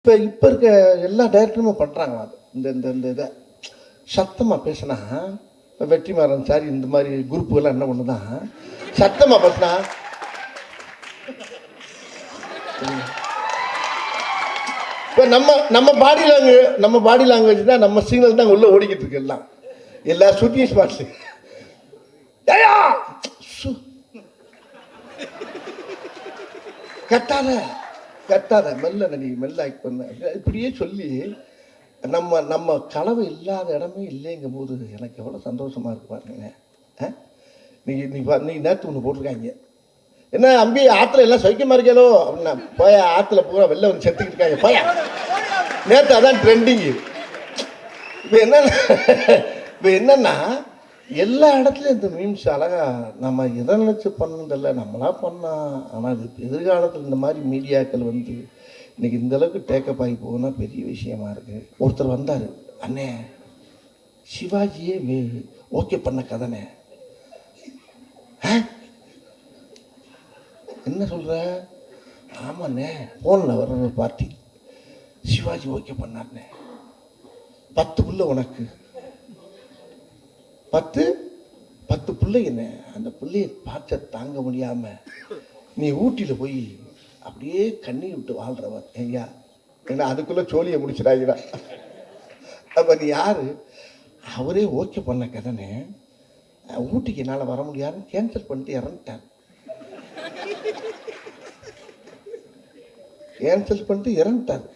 இப்போ இப்போ இருக்க எல்லா டேரக்டருமே பண்ணுறாங்க அது. இந்த இந்த இந்த இதை சத்தமாக பேசினா இப்போ வெற்றிமாறன் சார் இந்த மாதிரி குரூப்புகள்லாம் என்ன பண்ணுதான் சத்தமாக பேசினா இப்போ நம்ம நம்ம பாடி லாங்குவேஜ் நம்ம பாடி லாங்குவேஜ் தான் நம்ம சிக்னல் தான் உள்ளே ஓடிக்கிட்டு இருக்கு எல்லாம். எல்லா ஷூட்டிங் ஸ்பாட்ஸு சு. கட்டாத கட்டாத மெல்ல நடி மெல்ல ஆக்ட் பண்ண இப்படியே சொல்லி நம்ம நம்ம கனவு இல்லாத இடமே இல்லைங்கும் போது எனக்கு எவ்வளோ சந்தோஷமாக இருக்கு பாருங்களேன் ஆ? நீ நீ பா நீ நேற்று ஒன்று போட்டிருக்காங்க. என்ன அம்பி ஆற்றுல எல்லாம் சௌக்கியமா இருக்கேளோ? அப்படின்னா போய ஆற்றுல பூரா வெளில வந்து செத்துக்கிட்டு இருக்காங்க. போய. நேற்று அதான் ட்ரெண்டிங்கு இப்போ என்னன்னா இப்போ என்னன்னா எல்லா இடத்துலையும் இந்த மீம்ஸ் அழகா நம்ம எதை நினச்சி பண்ணதில்ல நம்மளா பண்ணால் ஆனால் அது எதிர்காலத்தில் இந்த மாதிரி மீடியாக்கள் வந்து இன்னைக்கு இந்தளவுக்கு டேக்கப் ஆகி போகுன்னா பெரிய விஷயமா இருக்குது ஒருத்தர் வந்தார் அண்ணே சிவாஜியே வே- ஓகே பண்ண கதனே. ஆ? என்ன சொல்கிற ஆமாண்ணே ஃபோனில் வர்ற ஒரு பார்ட்டி சிவாஜி ஓகே பண்ணார்ண்ணே. பத்து புள்ள உனக்கு. பத்து பத்து பிள்ளை என்ன? அந்த பிள்ளையை பார்த்த தாங்க முடியாம நீ ஊட்டியில் போய் அப்படியே கண்ணீர் விட்டு வாழ்றவர் ஐயா என்ன அதுக்குள்ள சோழியை முடிச்சிடாங்கடா அப்போ நீ யார்? அவரே ஓகே பண்ண கதனே. ஊட்டிக்கு என்னால் வர முடியாதுன்னு கேன்சல் பண்ணிட்டு இறந்துட்டார். கேன்சல் பண்ணிட்டு இறந்துட்டார்.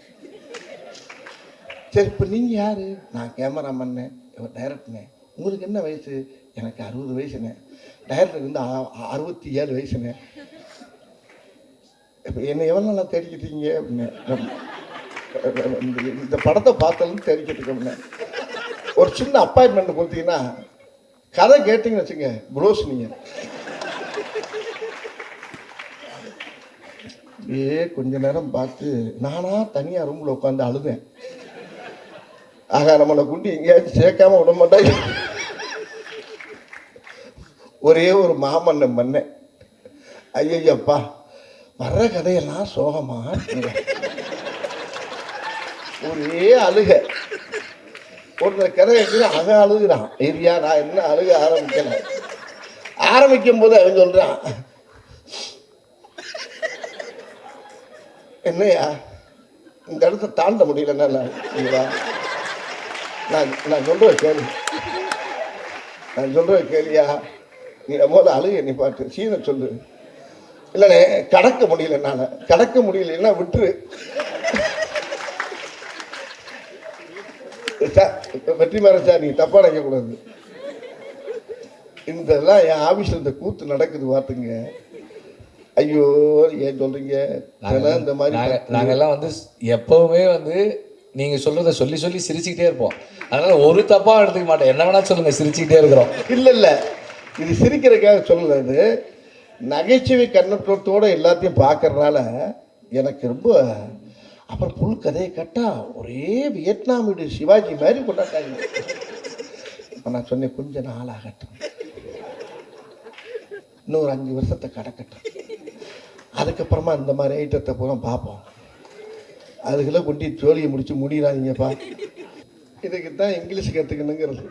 சரி இப்போ நீங்கள் யார்? நான் கேமராமேன்னு இவர் டைரக்டர்னே உங்களுக்கு என்ன வயசு? எனக்கு அறுபது வயசுண்ணே டைரக்டருக்கு வந்து அறுபத்தி ஏழு வயசுண்ணே இப்போ என்னை எவ்வளோ நாளாக தேடிக்கிட்டீங்க? அப்படின்னு. இந்த- இந்த படத்தை பார்த்தாலும் தேடிக்கிட்டு இருக்கோம்னே ஒரு சின்ன அப்பாயின்மெண்ட் கொடுத்தீங்கன்னா கதை கேட்டிங்கன்னு வச்சுங்க ப்ரோஸ் நீங்கள் ஏ கொஞ்ச நேரம் பார்த்து நானாக தனியாக ரூமில் உட்காந்து அழுதேன். ஆகா நம்மளை குண்டி எங்கேயாச்சும் சேர்க்காம விட மாட்டாங்க ஒரே ஒரு மாமன்ன மன்னன். ஐயப்பா வர்ற கதையெல்லாம் சோகமா ஒரே அழுக. ஒருத்தர் கதை எடுத்து அவன் அழுகுறான். ஏரியா நான் என்ன அழுக ஆரம்பிக்கல. ஆரம்பிக்கும் போது அவன் சொல்றான் என்னையா இந்த இடத்த தாண்ட முடியலன்னா நான் நான் சொல்கிறேன் கேள்வி நான் சொல்கிறேன் கேளியா நீ முதல்ல அழுக நீ பாட்டு சீனை சொல்லு இல்லைண்ணே கடக்க முடியல என்னால் கடக்க முடியலன்னா விட்டுரு சார் வெற்றிமாறன் சார் நீங்கள் தப்பாக நினைக்கக்கூடாது இதெல்லாம் என் ஆஃபீஸில் இந்த கூத்து நடக்குது பார்த்துங்க. ஐயோ ஏன் சொல்கிறீங்க இந்த மாதிரி நாங்க நாங்கெல்லாம் வந்து எப்பவுமே வந்து நீங்க சொல்றத சொல்லி சொல்லி சிரிச்சுக்கிட்டே இருப்போம். அதனால ஒரு தப்பா எடுத்துக்க மாட்டேன். என்ன வேணா சொல்லுங்க சிரிச்சுக்கிட்டே இருக்கிறோம். இல்ல இல்ல. இது சிரிக்கிறதுக்காக சொல்லல இது. நகைச்சுவை கண்ணோட்டத்தோட எல்லாத்தையும் பார்க்கறதுனால எனக்கு ரொம்ப அப்புறம் புல் கதையை கட்டா ஒரே வியட்நாம் வீடு சிவாஜி மாதிரி கொண்டாட்டாங்க. இப்போ நான் சொன்னேன் கொஞ்சம் நாளாகட்டும் இன்னொரு அஞ்சு வருஷத்தை கடக்கட்டும். அதுக்கப்புறமா இந்த மாதிரி ஐட்டத்தை பூரா பார்ப்போம். அதுக்கெல்லாம் கொண்டு ஜோலியை முடிச்சு முடியறாதீங்கப்பா இதுக்கு தான் இங்கிலீஷ் கற்றுக்கணுங்கிறது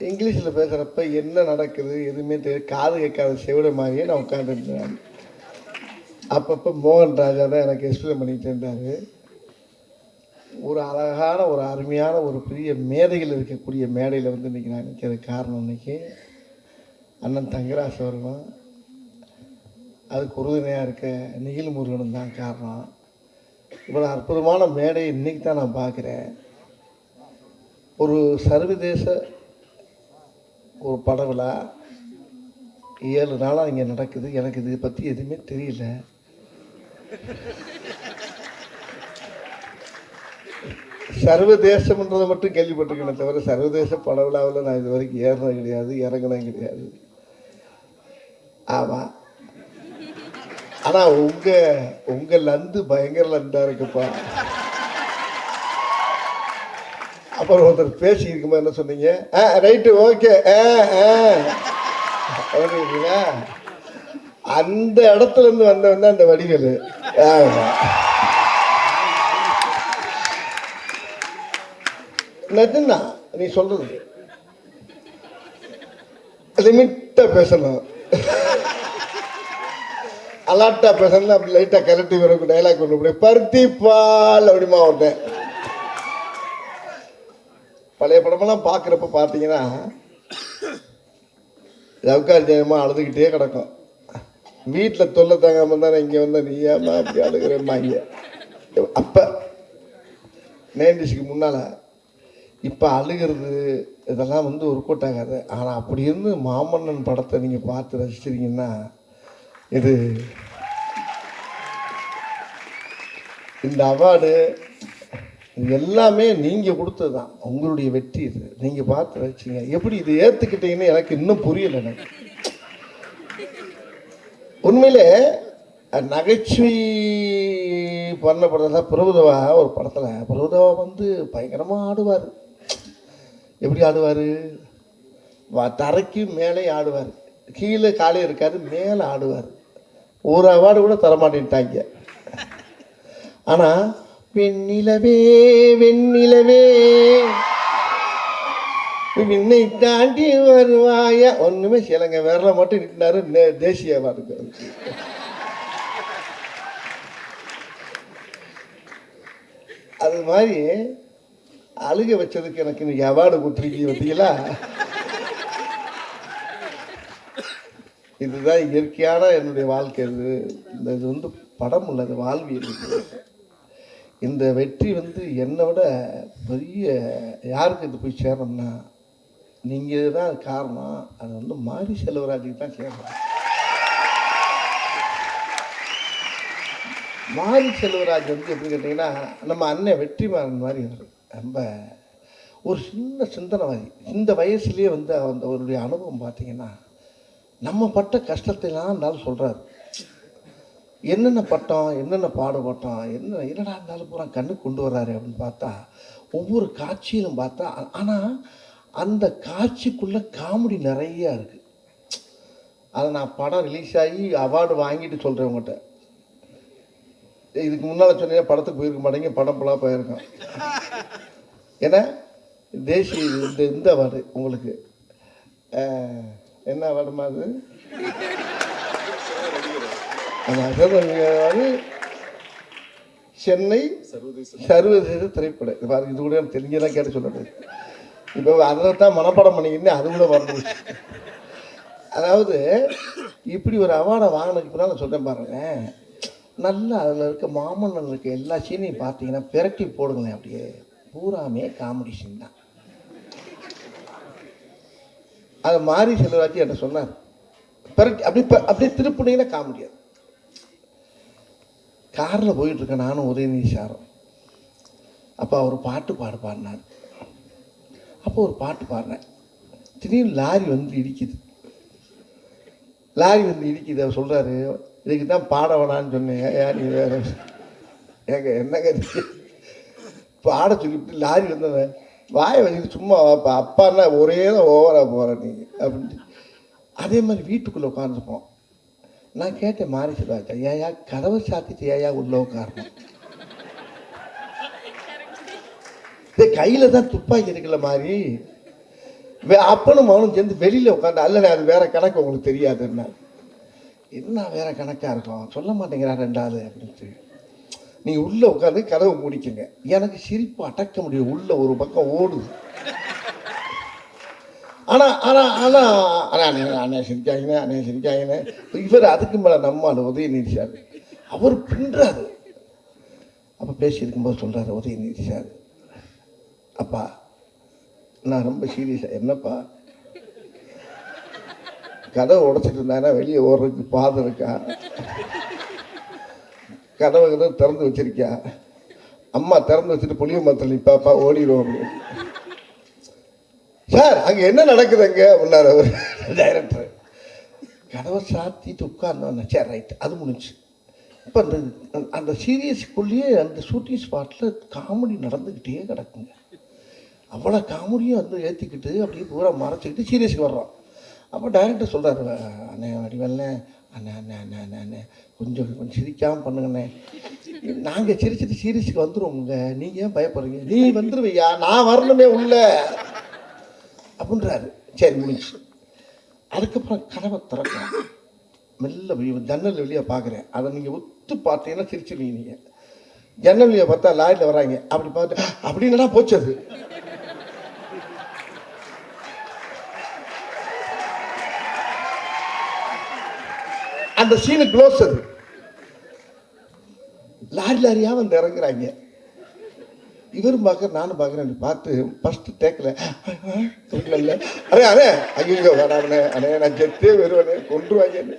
இங்கிலீஷில் பேசுகிறப்ப என்ன நடக்குது எதுவுமே தெரியும் காது கேட்காத செவிட மாதிரியே நான் உட்காந்துருந்தேன் அப்பப்போ மோகன் ராஜா தான் எனக்கு எக்ஸ்பிளைன் பண்ணிட்டு இருந்தார். ஒரு அழகான ஒரு அருமையான ஒரு பெரிய மேதைகள் இருக்கக்கூடிய மேடையில் வந்து இன்றைக்கி நான் நிற்கிறது காரணம் இன்னைக்கு அண்ணன் தங்கராஜ் அதுக்கு உறுதுணையாக இருக்க நிகில் முருகனும் தான் காரணம். இவ்வளோ அற்புதமான மேடை இன்னைக்கு தான் நான் பார்க்குறேன். ஒரு சர்வதேச ஒரு படவிழா ஏழு நாளாக இங்கே நடக்குது. எனக்கு இதை பற்றி எதுவுமே தெரியல. சர்வதேசம்ன்றதை மட்டும் கேள்விப்பட்டிருக்கேனே தவிர சர்வதேச படவிழாவில் நான் இது வரைக்கும் ஏறினது கிடையாது இறங்கினது கிடையாது. ஆமாம் ஆனால் உங்கள் உங்கள் லந்து பயங்கர லண்டாக இருக்குப்பா. அப்புறம் ஒருத்தர் பேசி இருக்குமா என்ன சொன்னீங்க? ஆ ரைட்டு ஓகே ஆ ஆ. அப்படிங்களா? அந்த இடத்துல இருந்து வந்தவன் தான் அந்த வடிவேலு. ஆமா. நிஜம்தான் நீ சொல்றது. லிமிட்டா பேசணும். அலாட்டா பேசணும் அப்படி லைட்டா கரட்டி வரக்கு டைலாக் ஒன்று போய் பருத்தி பால் அப்படிமா ஒருத்தன் பழைய படமெல்லாம் பார்க்குறப்ப பார்த்தீங்கன்னா லவ்கார் ஜெயமா அழுதுகிட்டே கிடக்கும். வீட்டில் தொல்லை தாங்காமல் தானே இங்கே வந்தால் நீ ஏமா அப்படி அழுகிறேம்மா இங்கே. அப்போ நைன்டிஸ்க்கு முன்னால் இப்போ அழுகிறது இதெல்லாம் வந்து ஒரு கூட்டாகாது ஆனால் அப்படி இருந்து மாமன்னன் படத்தை நீங்கள் பார்த்து ரசிச்சிருங்கன்னா இது. இந்த அவார்டு இது எல்லாமே நீங்கள் கொடுத்தது தான் உங்களுடைய வெற்றி இது. நீங்கள் பார்த்து வச்சிங்க எப்படி இது ஏற்றுக்கிட்டீங்கன்னு எனக்கு இன்னும் புரியல எனக்கு. உண்மையிலே நகைச்சுவை பண்ண படத்தில் பிரபுதவா ஒரு படத்தில் பிரபுதவா வந்து பயங்கரமாக ஆடுவார். எப்படி ஆடுவார்? தரைக்கு மேலே ஆடுவார். கீழே காலே இருக்காது மேலே ஆடுவார். ஒரு அவார்டு கூட தரமாட்டேன்ட்டாங்க. ஆனால் வெண்ணிலவே வெண்ணிலவே விண்ணை தாண்டி வருவாயா? ஒண்ணுமே செய்யலைங்க. விரல மட்டும் நிற்கினாரு நே- தேசிய அவார்டுக்கு அது மாதிரி அழுக வச்சதுக்கு எனக்கு இன்னைக்கு அவார்டு கொடுத்துருக்கீங்க பார்த்தீங்களா? இதுதான் இயற்கையான என்னுடைய வாழ்க்கை. இது இந்த இது வந்து படம் உள்ளது வாழ்வியல். இந்த வெற்றி வந்து என்னை விட பெரிய யாருக்கு இது போய் சேரணும்னா நீங்கள் தான் காரணம். அது வந்து மாரி செல்வராஜுக்கு தான் சேரணும். மாரி செல்வராஜ் வந்து எப்படி கேட்டிங்கன்னா நம்ம அண்ணன் வெற்றிமாறன் மாதிரி ரொம்ப ஒரு சின்ன சிந்தனைவாதி. இந்த வயசுலேயே வந்து அந்த அவருடைய அனுபவம் பார்த்தீங்கன்னா நம்ம பட்ட கஷ்டத்தைலாம் இருந்தாலும் சொல்கிறாரு என்னென்ன பட்டோம் என்னென்ன பாடுபட்டோம் என்ன என்னடா இருந்தாலும் பூரா கண்ணுக்கு கொண்டு வர்றாரு அப்படின்னு பார்த்தா ஒவ்வொரு காட்சியிலும் பார்த்தா ஆனால் அந்த காட்சிக்குள்ளே காமெடி நிறையா இருக்குது அதை நான் படம் ரிலீஸ் ஆகி அவார்டு வாங்கிட்டு சொல்கிறேன் உங்கள்கிட்ட இதுக்கு முன்னால் சொன்னீங்க படத்துக்கு போயிருக்க மாட்டேங்க படம் ஃபுல்லாக போயிருக்கோம் ஏன்னா தேசிய இந்த இந்த அவார்டு உங்களுக்கு. என்ன அவார்டுமா அது? அதாவது சென்னை சர்வதேச திரைப்படம். இது பாருங்க இது கூட தெரிஞ்சதான் கேட்டு சொல்லணும் இப்போ அதை தான் மனப்பாடம் பண்ணிக்கிட்டு அது கூட வரணும். அதாவது இப்படி ஒரு அவார்டை வாங்கினதுக்கு பின்னால் நான் சொல்கிறேன் பாருங்க நல்லா அதில் இருக்க மாமன்னன் இருக்க எல்லா சீனையும் பார்த்தீங்கன்னா பிரட்டி போடுங்களேன் அப்படியே. பூராமே காமெடி சீன் தான். அதை மாறி செல்வராஜ் என்கிட்ட சொன்னார். பிரட்டி அப்படி அப்படியே திருப்பினீங்கன்னா காமெடியாது காரில் போயிட்டுருக்கேன் நானும் உதயநிதி சாரம். அப்போ அவர் பாட்டு பாடு பாடினார். அப்போ ஒரு பாட்டு பாடுறேன் திடீர்னு லாரி வந்து இடிக்குது. லாரி வந்து இடிக்குது அவர் சொல்கிறாரு இதுக்கு தான் பாட வேணான்னு சொன்னேன் ஏன் நீ வேற? ஏங்க என்னங்க பாட சொல்லிவிட்டு லாரி வந்தவன் வாய வச்சுட்டு சும்மா வாப்பா அப்பான்னா ஒரே தான் ஓவராக போகிற நீ அப்படின்ட்டு அதே மாதிரி வீட்டுக்குள்ளே உட்காந்துருப்போம் நான் கேட்டேன் மாறி சொல்லுவாச்சா ஏயா கதவை சாத்திட்டு ஏயா உள்ளே உட்காரணும்? கையில் தான் துப்பாக்கி இருக்குல்ல மாதிரி வே- அப்பனும் மகனும் சேர்ந்து வெளியில் உட்காந்து அல்ல அது வேற கணக்கு உங்களுக்கு தெரியாதுன்னா என்ன வேற கணக்காக இருக்கும்? சொல்ல மாட்டேங்கிறா ரெண்டாவது அப்படின்ட்டு நீ உள்ளே உட்காந்து கதவை முடிக்குங்க. எனக்கு சிரிப்பு அடக்க முடியும் உள்ள ஒரு பக்கம் ஓடுது. ஆனால் ஆனால் ஆனால் ஆனால் அண்ணே அண்ணே சிரிக்காங்கண்ணே அண்ணே சிரிக்காங்கண்ணே இவர் அதுக்கு மேலே நம்மால் உதயநிதி சார். அவர் பின்றாரு. அப்போ பேசியிருக்கும்போது சொல்கிறாரு உதயநிதி சார் அப்பா நான் ரொம்ப சீரியஸாக என்னப்பா? கதவை உடைச்சிட்டு இருந்தாங்கன்னா வெளியே ஓடுறதுக்கு பாதை இருக்கா? கதவை கதவை திறந்து வச்சிருக்கியா? அம்மா திறந்து வச்சுட்டு புளிய மரத்தில் நிற்பாப்பா ஓடிடுவோம் அப்படின்னு. சார் அங்கே என்ன நடக்குது அங்கே? அப்படின்னாரு அவர் டைரக்டர் கதவை சாத்திட்டு உட்கார்ந்தோம் சார் ரைட் அது முடிஞ்சு. இப்போ அந்த அந்த சீரியஸ்க்குள்ளேயே அந்த ஷூட்டிங் ஸ்பாட்டில் காமெடி நடந்துக்கிட்டே கிடக்குங்க. அவ்வளோ காமெடியும் வந்து ஏற்றிக்கிட்டு அப்படியே பூரா மறைச்சிக்கிட்டு சீரியஸ்க்கு வர்றோம். அப்போ டைரக்டர் சொல்கிறாரு அண்ணே வடிவல்ல அண்ணே அண்ணே அண்ணே அண்ணே அண்ணே. கொஞ்சம் கொஞ்சம் சிரிக்காமல் பண்ணுங்கண்ணே. நாங்கள் சிரிச்சிட்டு சீரியஸுக்கு வந்துடுவோங்க நீங்கள் ஏன் பயப்படுறீங்க? நீ வந்துடுவையா நான் வரணுமே உள்ள. அப்படின்றாரு. சரி முடிஞ்சு அதுக்கப்புறம் கதவை திறக்கிறேன் மெல்ல வெளியே ஜன்னல் வெளியே பார்க்குறேன். அதை நீங்கள் ஒத்து பார்த்தீங்கன்னா சிரிச்சிருவீங்க நீங்கள் ஜன்னல் வெளியே பார்த்தா லாரியில் வராங்க. அப்படி பார்த்து அப்படின்னா போச்சு அந்த சீனு க்ளோஸ் அது. லாரி லாரியாக வந்து இறங்குறாங்க. இவரும் பார்க்க நானும் பார்க்குறேன் பார்த்து ஃபஸ்ட்டு டேக்கில் இல்லை அண்ணே அண்ணே ஐயோ வராமண்ணே அண்ணே நான் செத்தே வருவானே கொண்டுருவாங்கன்னு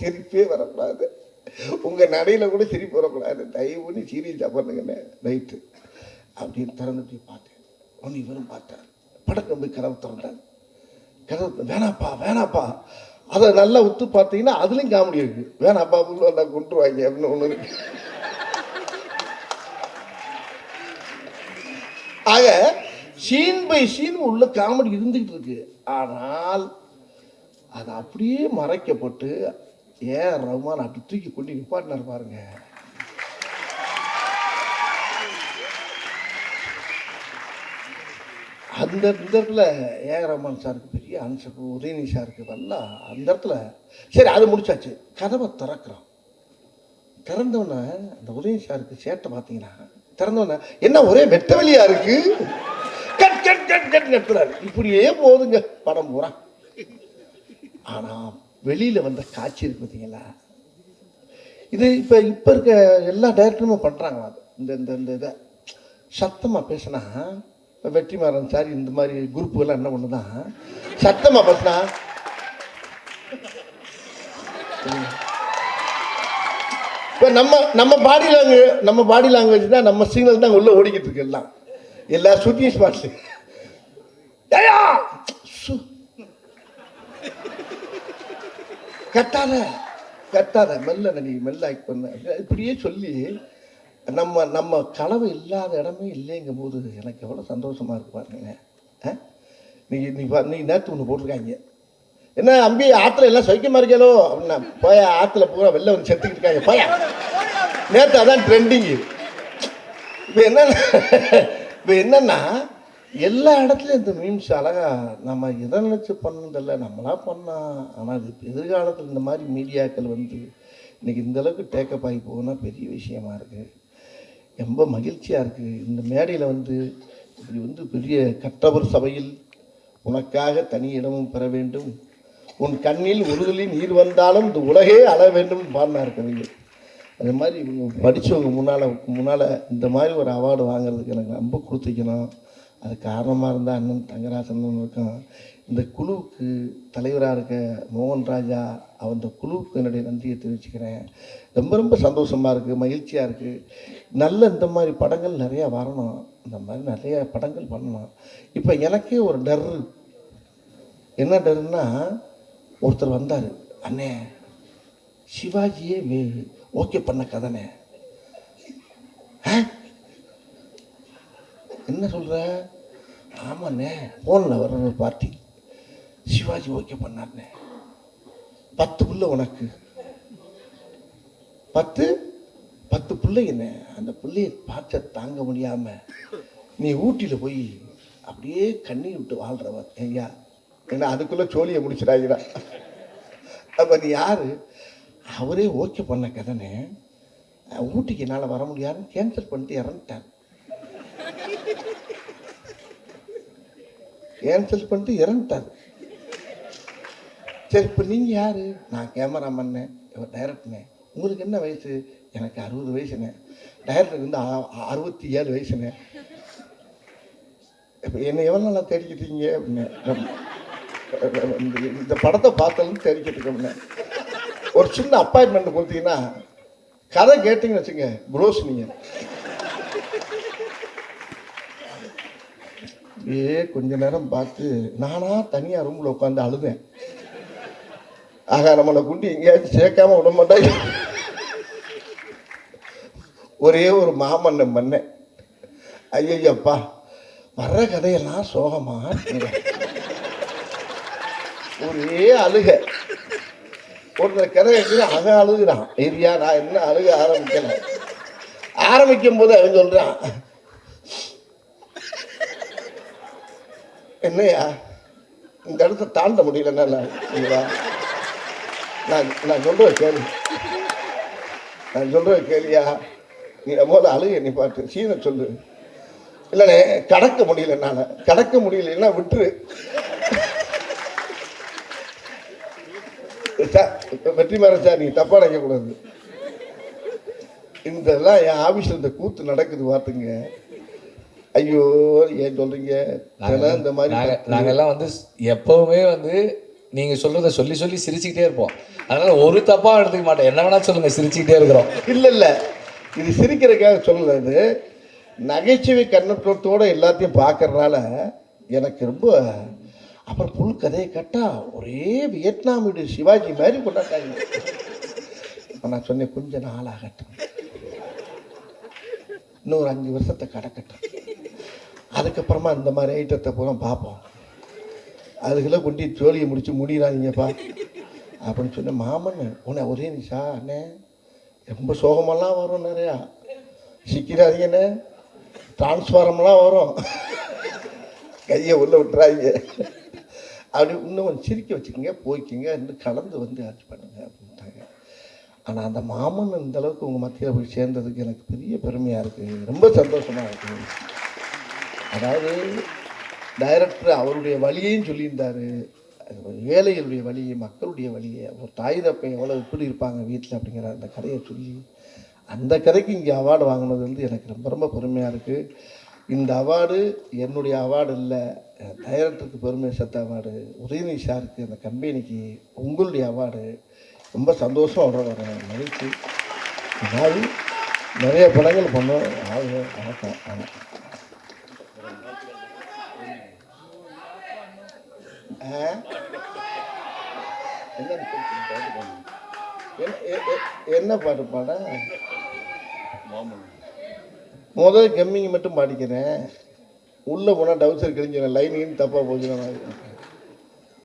சிரிப்பே வரக்கூடாது. உங்கள் நடையில் கூட சிரிப்பு வரக்கூடாது. தயவு பண்ணி சீரியஸாக பண்ணுங்கண்ணே ரைட்டு அப்படின்னு திறந்துட்டு பார்த்தேன். ஒன்று இவரும் பார்த்தார். படக்கம் போய் கதவு திறந்தார். கதவு வேணாப்பா வேணாப்பா. அதை நல்லா உத்து பார்த்தீங்கன்னா அதுலேயும் காமெடி இருக்கு. வேணாப்பா உள்ள வந்தா கொண்டுருவாங்க அப்படின்னு ஒன்று இருக்கு. ஆக சீன் பை சீன் உள்ள காமெடி இருந்துகிட்டு இருக்கு. ஆனால் அது அப்படியே மறைக்கப்பட்டு ஏன் ரகுமான் அப்படி தூக்கி கொண்டு நிப்பாட்டினார் பாருங்க. அந்த இந்த இடத்துல ஏஆர் ரஹ்மான் சாருக்கு பெரிய அன்சப்பு உதயநிதி சாருக்கு எல்லாம் அந்த இடத்துல சரி அது முடிச்சாச்சு. கதவை திறக்கிறோம் திறந்தவொடனே அந்த உதயநிதி சாருக்கு சேட்டை பார்த்தீங்கன்னா திறந்தவொடனே என்ன ஒரே வெட்ட வெளியாக இருக்கு? கட் கட் கட் கட் கட்டுறாரு. இப்படியே போதுங்க படம் பூரா. ஆனால் வெளியில் வந்த காட்சி இருக்கு பார்த்தீங்களா? இது இப்போ இப்போ இருக்க எல்லா டேரக்டருமே பண்ணுறாங்களா அது? இந்த இந்த இந்த இதை சத்தமாக பேசினா வெற்றிமாறன் சார் இந்த மாதிரி குரூப்புகள்லாம் என்ன பண்ணுதான் சத்தமாக பேசினா. இப்போ நம்ம நம்ம பாடி லாங்குவேஜ் நம்ம பாடி லாங்குவேஜ் தான் நம்ம சிக்னல் தான் உள்ளே ஓடிக்கிட்டு இருக்கு எல்லாம். எல்லா ஷூட்டிங் ஸ்பாட்ஸு ஏயா சு. கட்டாத கட்டாத மெல்ல நடி மெல்ல ஆக்ட் பண்ண. இப்படியே சொல்லி நம்ம நம்ம கனவு இல்லாத இடமே இல்லைங்கும் போது எனக்கு எவ்வளோ சந்தோஷமாக இருக்கு பாருங்க நீ நீ பா- நீ நேற்று ஒன்று போட்டிருக்காங்க. என்ன அம்பி ஆற்றுல எல்லாம் சௌக்கியமா இருக்கேலோ அப்படின்னா போய ஆற்றுல பூரா வெளில வந்து செத்துக்கிட்டு இருக்காங்க. போயா. நேற்று அதான் ட்ரெண்டிங்கு இப்போ என்னன்னா இப்போ என்னன்னா எல்லா இடத்துலையும் இந்த மீம்ஸ் அழகா நம்ம எதை நினச்சி பண்ணதில்ல நம்மளா பண்ணா. ஆனால் இது எதிர்காலத்தில் இந்த மாதிரி மீடியாக்கள் வந்து இன்றைக்கி இந்த அளவுக்கு டேக்கப் ஆகி போகுன்னா பெரிய விஷயமா இருக்குது ரொம்ப மகிழ்ச்சியாக இருக்குது இந்த மேடையில் வந்து இப்படி வந்து பெரிய கற்றவர் சபையில் உனக்காக தனி இடமும் பெற வேண்டும். உன் கண்ணில் உறுதலி நீர் வந்தாலும் இந்த உலகே அழ வேண்டும் பாடினார் கவிஞர். அது மாதிரி இவங்க படித்தவங்க முன்னால் முன்னால் இந்த மாதிரி ஒரு அவார்டு வாங்குறதுக்கு எனக்கு ரொம்ப கொடுத்துக்கணும் அது காரணமாக இருந்தால் அண்ணன் தங்கராசன் இருக்கும் இந்த குழுவுக்கு தலைவராக இருக்க மோகன் ராஜா அந்த குழுவுக்கு என்னுடைய நன்றியை தெரிவிச்சுக்கிறேன். ரொம்ப ரொம்ப சந்தோஷமாக இருக்குது மகிழ்ச்சியாக இருக்குது நல்ல இந்த மாதிரி படங்கள் நிறையா வரணும். இந்த மாதிரி நிறைய படங்கள் பண்ணணும். இப்போ எனக்கே ஒரு டர். என்ன டர்னா ஒருத்தர் வந்தார். அண்ணே சிவாஜியே வே ஓகே பண்ண கதனே. ஆ? என்ன சொல்கிற ஆமாண்ணே ஃபோனில் வர்ற ஒரு பார்ட்டி. சிவாஜி ஓகே பண்ணார்ண்ணே. பத்து புள்ள உனக்கு. பத்து? பத்து பிள்ளைங்கண்ணே அந்த பிள்ளையை பார்த்த தாங்க முடியாம நீ ஊட்டியில் போய் அப்படியே கண்ணீர் விட்டு வாழ்றவர் ஐயா. ஏன்னா அதுக்குள்ள சோழியை முடிச்சிடாங்கடா அப்போ நீ யாரு? அவரே ஓகே பண்ண கதனே. ஊட்டிக்கு என்னால் வர முடியாதுன்னு கேன்சல் பண்ணிட்டு இறந்துட்டார். கேன்சல் பண்ணிட்டு இறந்துட்டார். சரி இப்போ நீங்கள் யாரு? நான் கேமராமேன்னு இவர் டைரக்டர்னே உங்களுக்கு என்ன வயசு? எனக்கு அறுபது வயசுண்ணே டைரக்டருக்கு வந்து அறுபத்தி ஏழு வயசுண்ணே இப்போ என்னை எவ்வளோ நல்லா தேடிக்கிட்டீங்க? அப்படின்னு. இந்த- இந்த படத்தை பார்த்தாலும் தேடிக்கிட்டு இருக்கோம்னே ஒரு சின்ன அப்பாயின்மெண்ட் கொடுத்தீங்கன்னா கதை கேட்டிங்கன்னு வச்சுங்க ப்ரோஸ் நீங்கள் ஏ கொஞ்ச நேரம் பார்த்து நானா தனியாக ரூமில் உட்காந்து அழுதேன். ஆக நம்மளை குண்டி எங்கேயாச்சும் சேர்க்காம விட மாட்டாங்க ஒரே ஒரு மாமன்ன மன்னன். ஐயப்பா வர்ற கதையெல்லாம் சோகமா? ஒரே அழுக. ஒருத்தர் கதை எடுத்து அக அழுகுறான். ஏரியா நான் என்ன அழுக ஆரம்பிக்கல. ஆரம்பிக்கும் போது அவன் சொல்றான் என்னையா இந்த இடத்த தாண்ட முடியலன்னா நான் நான் சொல்ற கேள்வி நான் சொல்கிற கேள்வியா நீ முதல்ல அழுக நீ பாட்டு சீனை சொல்லு. இல்லைண்ணே கடக்க முடியல என்னால. கடக்க முடியலன்னா விட்டுரு. சார் வெற்றிமாறன் சார் நீங்க தப்பா நினைக்கக்கூடாது. இதெல்லாம் என் ஆபீஸ்ல இந்த கூத்து நடக்குது பார்த்துங்க ஐயோ ஏன் சொல்றீங்க? இதெல்லாம் இந்த மாதிரி நாங்க நாங்கெல்லாம் வந்து எப்பவுமே வந்து நீங்க சொல்றத சொல்லி சொல்லி சிரிச்சுக்கிட்டே இருப்போம். அதனால ஒரு தப்பா எடுத்துக்க மாட்டோம் என்ன வேணா சொல்லுங்க சிரிச்சுக்கிட்டே இருக்கிறோம். இல்ல இல்ல. இது சிரிக்கிறதுக்காக சொல்லல இது. நகைச்சுவை கண்ணோட்டத்தோடு எல்லாத்தையும் பார்க்கறனால எனக்கு ரொம்ப அப்புறம் புல் கதையை கட்டா ஒரே வியட்நாம் வீடு சிவாஜி மாதிரி கொண்டாட்டாங்க இப்போ நான் சொன்னேன் கொஞ்ச நாள் ஆகட்டும் இன்னொரு அஞ்சு வருஷத்தை கடக்கட்டும். அதுக்கப்புறமா இந்த மாதிரி ஐட்டத்தை பூரா பார்ப்போம். அதுக்கெல்லாம் கொண்டு ஜோலியை முடிச்சு முடியிறாங்கப்பா அப்படின்னு சொன்னேன் மாமன் உன்னை ஒரே நிஷா அண்ணே ரொம்ப சோகமெல்லாம் வரும் நிறையா. சிக்கிறாதீங்கண்ணே டிரான்ஸ்ஃபாரம்லாம் வரும். கையை உள்ளே விட்டுறாங்க அப்படி இன்னும் கொஞ்சம் சிரிக்க வச்சுக்கோங்க போய்க்கிங்க இன்னும் கலந்து வந்து ஆட்சி பண்ணுங்க அப்படின்ட்டாங்க. ஆனால் அந்த மாமன் இந்த அளவுக்கு உங்கள் மத்தியில் போய் சேர்ந்ததுக்கு எனக்கு பெரிய பெருமையாக இருக்குது ரொம்ப சந்தோஷமாக இருக்குது அதாவது டைரக்டர் அவருடைய வழியையும் சொல்லியிருந்தார். ஏழைகளுடைய வழியை மக்களுடைய வழியை ஒரு தாய் தப்பை எவ்வளோ எப்படி இருப்பாங்க வீட்டில் அப்படிங்கிற அந்த கதையை சொல்லி அந்த கதைக்கு இங்கே அவார்டு வாங்கினது வந்து எனக்கு ரொம்ப ரொம்ப பெருமையாக இருக்குது இந்த அவார்டு என்னுடைய அவார்டு இல்லை டைரக்டருக்கு பெருமை சத்த அவார்டு உதயநிதி சாருக்கு அந்த கம்பெனிக்கு உங்களுடைய அவார்டு ரொம்ப சந்தோஷம் வர மகிழ்ச்சி. அதாவது நிறைய படங்கள் பண்ணோம். ஆகும் வணக்கம் ஆனால் என்ன பாட்டு என்ன- எ- என்ன பாட்டு பாட முதல் கம்மிங்க மட்டும் பாடிக்கிறேன். உள்ளே போனால் டவுசர் கிழிஞ்சிடும் லைனின்னு தப்பாக போச்சுன்னா